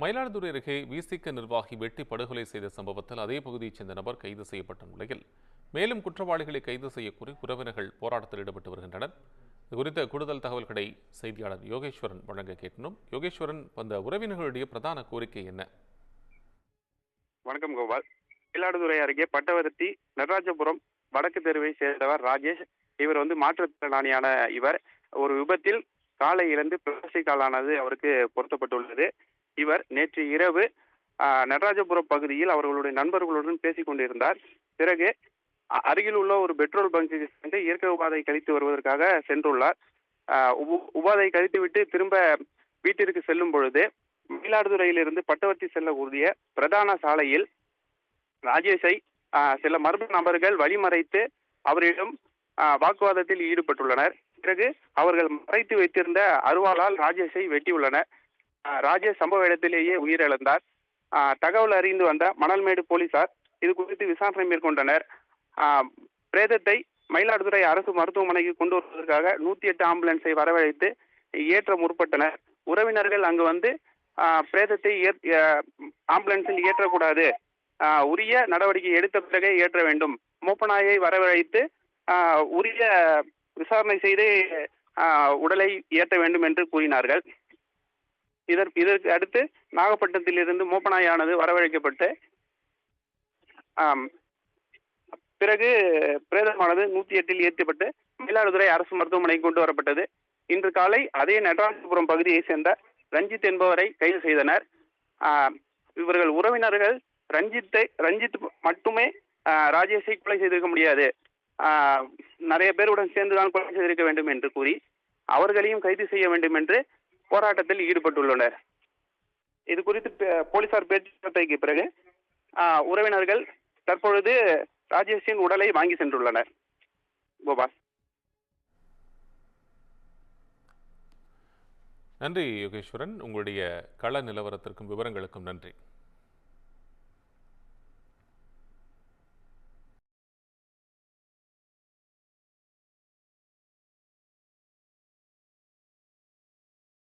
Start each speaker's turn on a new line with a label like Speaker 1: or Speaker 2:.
Speaker 1: மயிலாடுதுறை அருகே விசிக நிர்வாகி வெட்டி படுகொலை செய்த சம்பவத்தில் அதே பகுதியைச் சேர்ந்த நபர் கைது செய்யப்பட்ட நிலையில் மேலும் குற்றவாளிகளை கைது செய்யக்கோரி உறவினர்கள் போராட்டத்தில் ஈடுபட்டு வருகின்றனர். குறித்த கூடுதல் தகவல்களை செய்தியாளர் யோகேஸ்வரன் வழங்க கேட்கணும். யோகேஸ்வரன் அந்த உறவினர்களுடைய பிரதான கோரிக்கை என்ன?
Speaker 2: வணக்கம் கோபால். மயிலாடுதுறை அருகே பட்டவர்த்தி நடராஜபுரம் வடக்கு தெருவை சேர்ந்தவர் ராஜேஷ். இவர் வந்து மாற்றுத்திறனாளியான இவர். ஒரு விபத்தில் காலை இழந்து பிளாஸ்டிக் காலானது அவருக்கு பொருத்தப்பட்டுள்ளது. இவர் நேற்று இரவு நடராஜபுரம் பகுதியில் அவர்களுடைய நண்பர்களுடன் பேசிக் கொண்டிருந்தார். பிறகு அருகில் உள்ள ஒரு பெட்ரோல் பங்குக்கு சென்று இயற்கை உபாதை கழித்து வருவதற்காக சென்றுள்ளார். ஆஹ், உபாதை கழித்துவிட்டு திரும்ப வீட்டிற்கு செல்லும் பொழுது மயிலாடுதுறையிலிருந்து பட்டவர்த்தி செல்ல உறுதிய பிரதான சாலையில் ராஜேஷை சில மர்ம நபர்கள் வழிமறைத்து அவரிடம் வாக்குவாதத்தில் ஈடுபட்டுள்ளனர். பிறகு அவர்கள் மறைத்து வைத்திருந்த அருவாளால் ராஜேஷை வெட்டியுள்ளனர். ராஜேஷ் சம்பவ இடத்திலேயே உயிரிழந்தார். தகவல் அறிந்து வந்த மணல்மேடு போலீசார் இது குறித்து விசாரணை மேற்கொண்டனர். பிரேதத்தை மயிலாடுதுறை அரசு மருத்துவமனைக்கு கொண்டு வருவதற்காக நூத்தி எட்டு ஆம்புலன்ஸை வரவழைத்து ஏற்ற முற்பட்டனர். உறவினர்கள் அங்கு வந்து பிரேதத்தை ஆம்புலன்ஸில் ஏற்றக்கூடாது. உரிய நடவடிக்கை எடுத்த பிறகே ஏற்ற வேண்டும். மூப்பநாயை வரவழைத்து உரிய விசாரணை செய்து உடலை ஏற்ற வேண்டும் என்று கூறினார்கள். இதற்கு இதற்கு அடுத்து நாகப்பட்டினத்திலிருந்து மூப்பனாயானது வரவழைக்கப்பட்டு ஆம், பிறகு பிரேதமானது நூத்தி எட்டில் ஏற்றப்பட்டு மயிலாடுதுறை அரசு மருத்துவமனைக்கு கொண்டு வரப்பட்டது. இன்று காலை அதே நடராஜபுரம் பகுதியை சேர்ந்த ரஞ்சித் என்பவரை கைது செய்தனர். ஆஹ், இவர்கள் உறவினர்கள் ரஞ்சித்தை ரஞ்சித் மட்டுமே ராஜேஷை கொலை செய்திருக்க முடியாது. ஆஹ், நிறைய பேருடன் சேர்ந்துதான் கொலை செய்திருக்க வேண்டும் என்று கூறி அவர்களையும் கைது செய்ய வேண்டும் என்று போராட்டத்தில் ஈடுபட்டுள்ளனர். இது குறித்து போலீசார் பேச்சுவார்த்தைக்கு பிறகு ஆஹ், உறவினர்கள் தற்பொழுது ராஜேஷின் உடலை வாங்கி சென்றுள்ளனர். கோபால்.
Speaker 1: நன்றி யோகேஸ்வரன். உங்களுடைய கள நிலவரத்திற்கும் விவரங்களுக்கும் நன்றி.